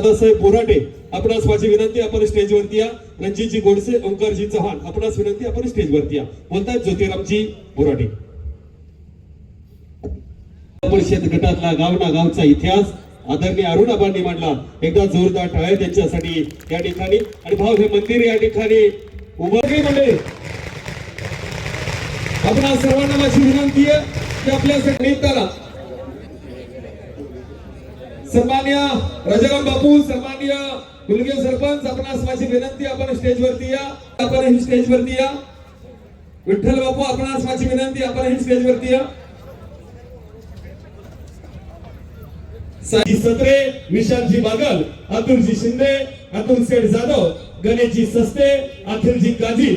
दादासाहेब बोराटे आपणास माझी विनंती आपण स्टेजवरती या. रणजितजी गोडसे ओंकारजी चव्हाण आपणास विनंती आपण स्टेजवरती या. बोलतायत ज्योतिरामजी बोराटे. परिषद गटातला गावना गावचा इतिहास आदरणीय अरुणाबांनी मांडला. एकदा जोरदार टाळ्या त्यांच्यासाठी या ठिकाणी. आणि भाऊ हे मंदिर या ठिकाणी उभारले म्हणजे. आपणा सर्वांना माझी विनंती आहे की आपल्या निमित्ताला सन्मान्य राजाराम बापू सन्मान्य मुलगे सरपंच आपणास माझी विनंती आपण स्टेजवरती या. आपण ही स्टेजवरती या. विठ्ठल बापू आपणास माझी विनंती आपण ही स्टेजवरती या. साजी सत्रे विशालजी बागल अतुलजी शिंदे अतुल सेठ जाधव गणेशजी सस्ते अखिलजी काजी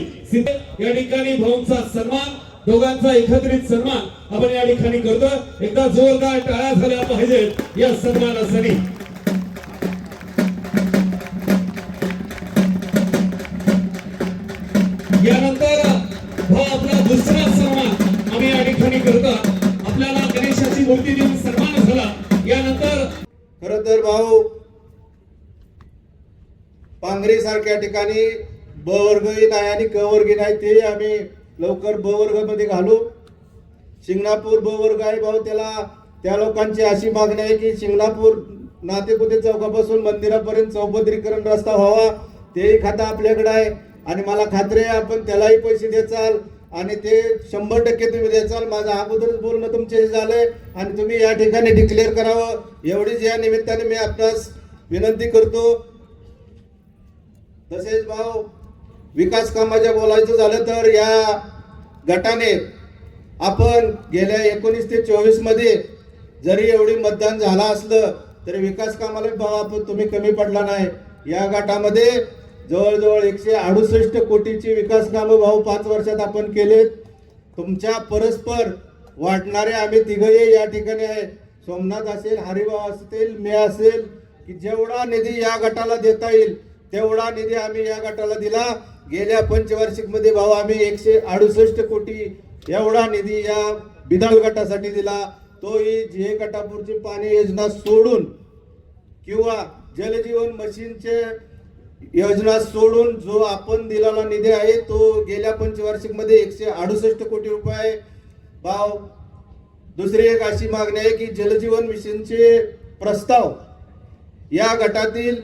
या ठिकाणी भाऊंचा सन्मान. दोघांचा एकत्रित सन्मान आपण या ठिकाणी करतो एकदा जोरदार टाळ्या झाल्या पाहिजेत या सन्मानासाठी. यानंतर हा आपला दुसरा सन्मान आम्ही या ठिकाणी करतो आपल्याला गणेशाची मूर्ती देऊन सन्मान झाला. यानंतर खर तर भाऊ पांघरे सारख्या ठिकाणी ब वर्ग येत आहे आणि क वर्ग येत आहे ते आम्ही लवकर ब वर्गामध्ये घालू शिंगणापूर ब वर्ग आहे भाऊ त्याला त्या लोकांची अशी मागणी आहे की शिंगणापूर नातेपुते चौकापासून मंदिरापर्यंत चौपदरीकरण रस्ता व्हावा तेही खाता आपल्याकडे आहे. आणि मला खात्री आहे आपण त्यालाही पैसे द्याचाल आणि ते शंभर टक्के तुम्ही द्याचाल माझं अगोदरच बोलणं तुमच्याशी झालंय आणि तुम्ही या ठिकाणी डिक्लेअर करावं. एवढीच या निमित्ताने मी आपणास विनंती करतो. तसेच भाऊ विकास कामाच्या बोलायचं झालं तर या गटाने आपण गेल्या एकोणीस ते चोवीसमध्ये जरी एवढी मतदान झालं असलं तरी विकास कामाला तुम्ही कमी पडला नाही. या गटामध्ये जवळजवळ एकशे अडुसष्ट कोटीची विकास कामं भाऊ पाच वर्षात आपण केलेत. तुमच्या परस्पर वाटणारे आम्ही तिघही या ठिकाणी आहे. सोमनाथ असेल हरिभाऊ असतील मी असेल की जेवढा निधी या गटाला देता येईल तेवढा निधी आम्ही या गटाला दिला. गेल्या पंचवार्षिकमध्ये भाऊ आम्ही एकशे अडुसष्ट कोटी एवढा निधी या बिधाळ गटासाठी दिला. तोही जे गटापूरची पाणी योजना सोडून किंवा जलजीवन मशीनचे योजना सोडून जो आपण दिलेला निधी आहे तो गेल्या पंचवार्षिकमध्ये एकशे अडुसष्ट कोटी रुपये. भाव दुसरी एक अशी मागणी आहे की जलजीवन मिशनचे प्रस्ताव या गटातील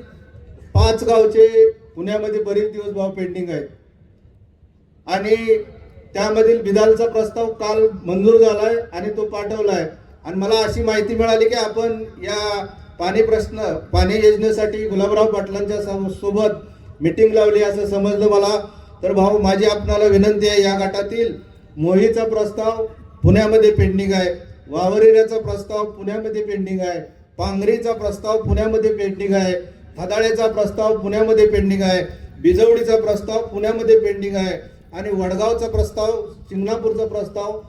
पाच गावचे पुण्यामध्ये बरेच दिवस भाव पेंडिंग आहेत. आणि त्यामधील बिदालचा प्रस्ताव काल मंजूर झालाय आणि तो पाठवलाय. आणि मला अशी माहिती मिळाली की आपण या पाणी प्रश्न पाणी योजनेसाठी गुलाबराव पाटलांच्या सोबत मिटिंग लावली असं समजलं मला. तर भाऊ माझी आपणाला विनंती आहे या गटातील मोहीचा प्रस्ताव पुण्यामध्ये पेंडिंग आहे. वावरिऱ्याचा प्रस्ताव पुण्यामध्ये पेंडिंग आहे. पांगरीचा प्रस्ताव पुण्यामध्ये पेंडिंग आहे. हदाळ्याचा प्रस्ताव पुण्यामध्ये पेंडिंग आहे. बिजवडीचा प्रस्ताव पुण्यामध्ये पेंडिंग आहे. आणि वडगावचा प्रस्ताव शिंगणापूरचा प्रस्ताव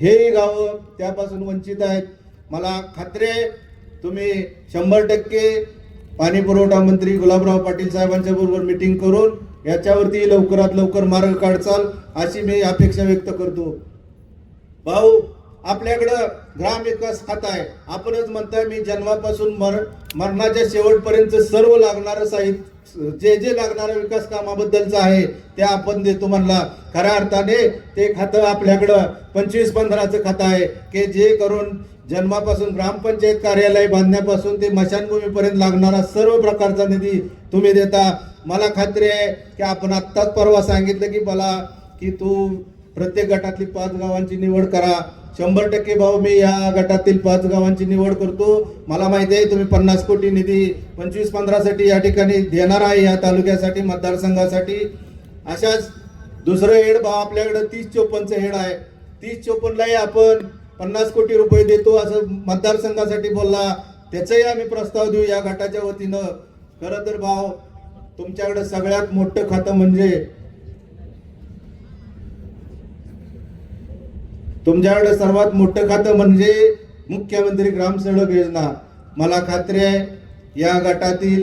हेही गावं त्यापासून वंचित आहेत. मला खात्री आहे तुम्ही शंभर टक्के पाणी पुरवठा मंत्री गुलाबराव पाटील साहेबांच्या बरोबर मिटिंग करून याच्यावरती लवकरात लवकर मार्ग काढचाल अशी मी अपेक्षा व्यक्त करतो. भाऊ आपल्याकडं ग्रामविकास खातं आहे. आपणच म्हणताय मी जन्मापासून मर मरणाच्या शेवटपर्यंत सर्व लागणारं साहित्य जे जे लागणारं विकास कामाबद्दलचं आहे ते आपण देतो म्हणला. खऱ्या अर्थाने ते खातं आपल्याकडं पंचवीस पंधराचं खातं आहे की जे करून जन्मापासून ग्रामपंचायत कार्यालय बांधण्यापासून ते मशानभूमीपर्यंत लागणारा सर्व प्रकारचा निधी तुम्ही देता. मला खात्री आहे की आपण आत्ताच परवा सांगितलं की मला की तू प्रत्येक गटातली पाच गावांची निवड करा शंभर टक्के भाऊ मी या गटातील पाच गावांची निवड करतो. मला माहिती आहे तुम्ही पन्नास कोटी निधी पंचवीस पंधरासाठी या ठिकाणी देणार आहे या तालुक्यासाठी मतदारसंघासाठी. अशाच दुसरं हेड भाव आपल्याकडे तीस चोपन्नचं हेड आहे. तीस चोपन्नलाही आपण पन्नास कोटी रुपये देतो असं मतदारसंघासाठी बोलला. त्याचंही आम्ही प्रस्ताव देऊ या गटाच्या वतीनं. खरं तर भाव तुमच्याकडे सगळ्यात मोठं खातं म्हणजे तुमच्याकडे सर्वात मोठं खातं म्हणजे मुख्यमंत्री ग्रामसडक योजना. मला खात्री आहे या गटातील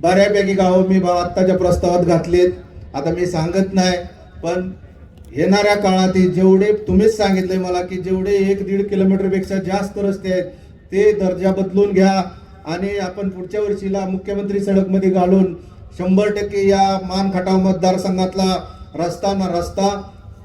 बऱ्यापैकी गावं मी आत्ताच्या प्रस्तावात घातलेत. आता मी सांगत नाही पण येणाऱ्या काळात जेवढे तुम्हीच सांगितले मला की जेवढे एक दीड किलोमीटरपेक्षा जास्त रस्ते आहेत ते दर्जा बदलून घ्या आणि आपण पुढच्या वर्षीला मुख्यमंत्री सडकमध्ये घालून शंभर टक्के या मान खटाव मतदारसंघातला रस्ता ना रस्ता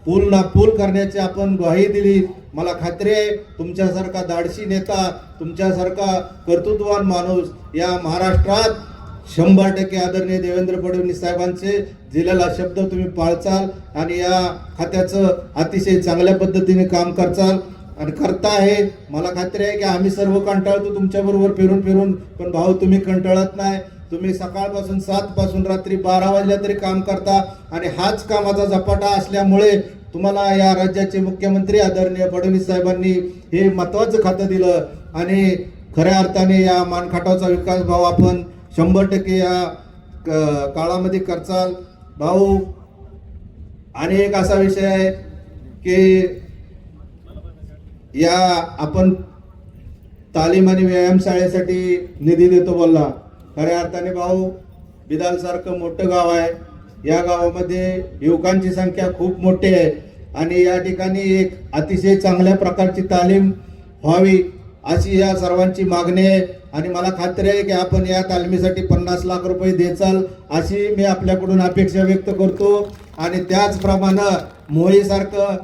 पूल ना पूल करण्याची आपण ग्वाही दिली. मला खात्री आहे तुमच्यासारखा दाडशी नेता तुमच्यासारखा कर्तृत्ववान माणूस या महाराष्ट्रात शंभर टक्के आदरणीय देवेंद्र फडणवीस साहेबांचे दिलेला शब्द तुम्ही पाळचाल आणि या खात्याचं अतिशय चांगल्या पद्धतीने काम करचाल आणि करता आहे. मला खात्री आहे की आम्ही सर्व कंटाळतो तुमच्याबरोबर फिरून फिरून पण भाऊ तुम्ही कंटाळत नाही. तुम्ही सकाळपासून सात पासून रात्री बारा वाजल्या तरी काम करता आणि हाच कामाचा झपाटा असल्यामुळे तुम्हाला या राज्याचे मुख्यमंत्री आदरणीय फडणवीस साहेबांनी हे महत्वाचं खातं दिलं. आणि खऱ्या अर्थाने या मानखाटाचा विकास भाव आपण शंभर टक्के या काळामध्ये करचाल. भाऊ आणि एक असा विषय आहे की या आपण तालीम आणि व्यायामशाळेसाठी निधी देतो बोलला. खऱ्या अर्थाने भाऊ बिदालसारखं मोठं गाव आहे. या गावामध्ये युवकांची संख्या खूप मोठी आहे. आणि या ठिकाणी एक अतिशय चांगल्या प्रकारची तालीम व्हावी अशी या सर्वांची मागणी आहे. आणि मला खात्री आहे की आपण या तालमीसाठी पन्नास लाख रुपये देचाल अशी मी आपल्याकडून अपेक्षा व्यक्त करतो. आणि त्याचप्रमाणे मोहीसारखं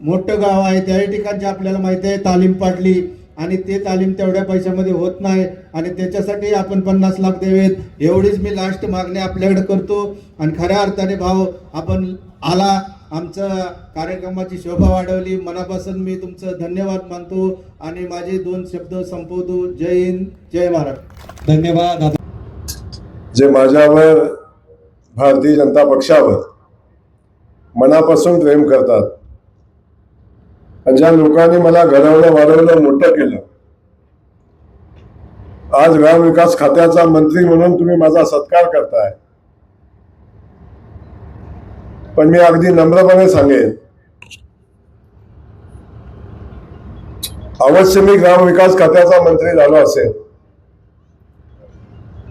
मोठं गाव आहे त्याही ठिकाणची आपल्याला माहिती आहे तालीम पाडली आणि ते तालीम तेवढ्या पैशामध्ये होत नाही आणि त्याच्यासाठी आपण पन्नास लाख द्यावेत एवढीच मी लास्ट मागणी आपल्याकडे करतो. आणि खऱ्या अर्थाने भाव आपण आला आमचं कार्यक्रमाची शोभा वाढवली. मनापासून मी तुमचं धन्यवाद मानतो. आणि माझे दोन शब्द संपवतो. जय हिंद जय महाराष्ट्र धन्यवाद. जे माझ्यावर भारतीय जनता पक्षावर मनापासून प्रेम करतात ज्या लोकांनी मला घडवलं वाढवलं मोठं केलं. आज ग्राम विकास खात्याचा मंत्री म्हणून तुम्ही माझा सत्कार करताय. पण मी अगदी नम्रपणे सांगेन अवश्य मी ग्राम विकास खात्याचा मंत्री झालो असेल.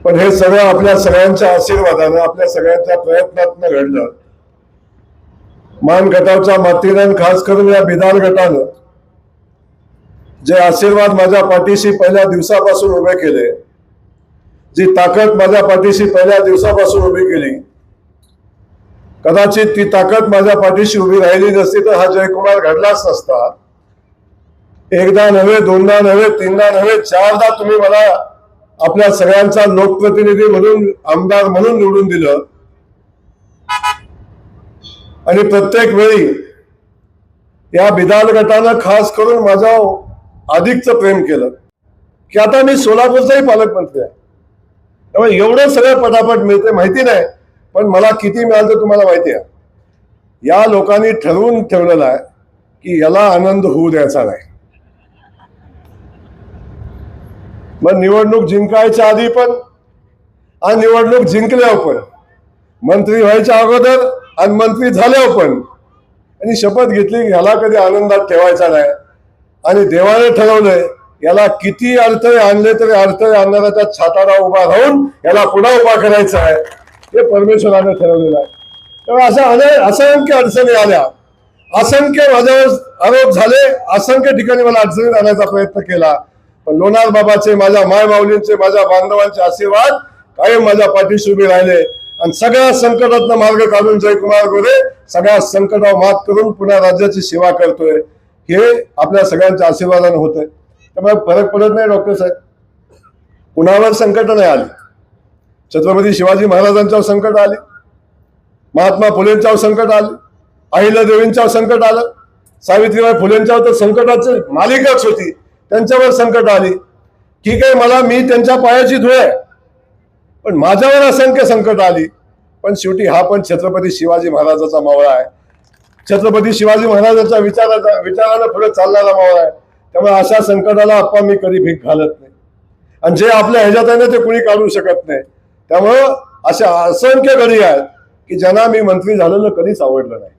पण हे सगळं आपल्या सगळ्यांच्या आशीर्वादानं आपल्या सगळ्यांच्या प्रयत्नातनं घडलं. मान गटाच्या मातीनं खास करून या बिदाल गटानं जे आशीर्वाद माझ्या पाठीशी पहिल्या दिवसापासून उभे केले जी ताकद माझ्या पाठीशी पहिल्या दिवसापासून उभी केली कदाचित ती ताकद माझ्या पाठीशी उभी राहिली नसती तर हा जयकुमार घडलाच नसता. एकदा नव्हे दोनदा नव्हे तीनदा नव्हे चारदा तुम्ही मला आपल्या सगळ्यांचा लोकप्रतिनिधी म्हणून आमदार म्हणून निवडून दिलं. आणि प्रत्येक वेळी या बिदाल गटानं खास करून माझ्या अधिकचं प्रेम केलं. की आता मी सोलापूरचाही पालकमंत्री आहे. त्यामुळे एवढं सगळं पटापट मिळते माहिती नाही पण मला किती मिळालं ते तुम्हाला माहिती आहे. या लोकांनी ठरवून ठेवलेलं आहे की याला आनंद होऊ द्यायचा नाही. मग निवडणूक जिंकायच्या आधी पण आणि निवडणूक जिंकल्यावर पण मंत्री व्हायच्या अगोदर आणि मंत्री झाल्यावर पण. आणि शपथ घेतली की ह्याला कधी आनंदात ठेवायचा नाही. आणि देवाने ठरवलंय याला किती अडथळे आणले तरी अडथळे आणणाऱ्याच्या छाताला उभा राहून याला पुन्हा उभा करायचा आहे. हे परमेश्वराने ठरवलेलं आहे. त्यामुळे अशा अनेक असंख्य अडचणी आल्या. असंख्य माझ्यावर आरोप झाले असंख्य ठिकाणी मला अडचणीत आणायचा प्रयत्न केला. पण लोणार बाबाचे माझ्या माय माऊलींचे माझ्या बांधवांचे आशीर्वाद कायम माझ्या पाठीशी उभे राहिले. आणि सगळ्या संकटातनं मार्ग काढून जयकुमार गोरे सगळ्या संकटावर मात करून पुन्हा राज्याची सेवा करतोय. हे आपल्या सगळ्यांच्या आशीर्वादाने होत आहे त्यामुळे फरक पडत नाही डॉक्टर साहेब. कुणावर संकट नाही आली. छत्रपती शिवाजी महाराजांच्यावर संकट आले. महात्मा फुलेंच्यावर संकट आलं. अहिल्यादेवींच्यावर संकट आलं. सावित्रीबाई फुलेंच्यावर तर संकटाचे मालिकाच होती. त्यांच्यावर संकट आली. ठीक आहे मला मी त्यांच्या पायाची धुळे पण माझ्यावर असंख्य संकट आली. पण शेवटी हा पण छत्रपती शिवाजी महाराजाचा मावळा आहे. छत्रपती शिवाजी महाराजांच्या विचाराचा विचारानं पुढे चालणारा मावळा आहे. त्यामुळे अशा संकटाला आप्पा मी कधी भीक घालत नाही. आणि जे आपल्या ह्याच्यात आहे ना ते कुणी काढू शकत नाही. त्यामुळं अशा असंख्य घडी आहेत की ज्यांना मी मंत्री झालेलं कधीच आवडलं नाही.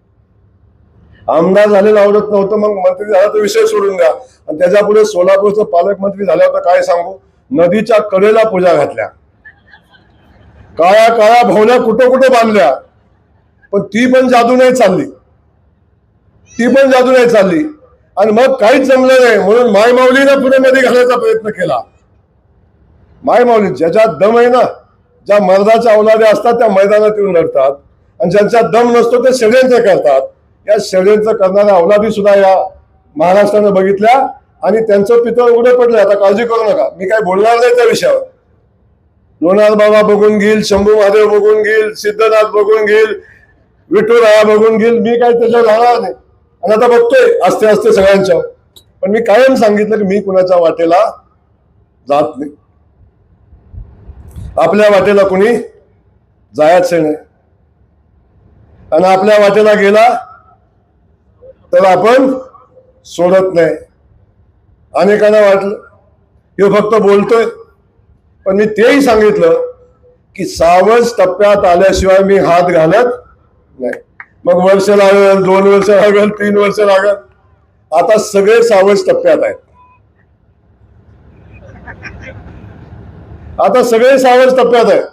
आमदार झालेलं आवडत नव्हतं मग मंत्री झाला तर विषय सोडून द्या. आणि त्याच्या पुढे सोलापूरचं पालकमंत्री झाल्यावर तर काय सांगू? नदीच्या कडेला पूजा घातल्या. काळ्या काळ्या भावना कुठं कुठं बांधल्या. पण ती पण जादू नाही चालली. ती पण जादू नाही चालली. आणि मग काहीच जमलं नाही. म्हणून मायमाऊलीनं पुण्यामध्ये मध्ये घालायचा प्रयत्न केला. मायमाऊली ज्याच्या ज्याच्यात दम आहे ना ज्या मर्दाच्या औलाद्या असतात त्या मैदानात येऊन लढतात आणि ज्यांचा दम नसतो ते षडयंत्र करतात. या षडयंत्र करणाऱ्या अवलादी सुद्धा या महाराष्ट्रानं बघितल्या. आणि त्यांचं पितळ उघडे पडले आता काळजी करू नका. मी काय बोलणार नाही त्या विषयावर. लोणार बाबा बघून घेईल शंभू महादेव बघून घेईल सिद्धनाथ बघून घेईल विठुराया बघून घेईल. मी काय त्याच्यावर राहणार नाही. आणि आता बघतोय असते असते सगळ्यांच्या. पण मी कायम सांगितलं की मी कुणाच्या वाटेला जात नाही. आपल्या वाटेला कुणी जायचं नाही. आणि आपल्या वाटेला गेला तर आपण सोडत नाही. अनेकांना वाटलं हे फक्त बोलतोय. पण मी तेही सांगितलं की सावज टप्प्यात आल्याशिवाय मी हात घालत नाही. मग वर्ष लागल दोन वर्ष लागल तीन वर्ष लागल. आता सगळे सावज टप्प्यात आहेत. आता सगळे सावज टप्प्यात आहेत.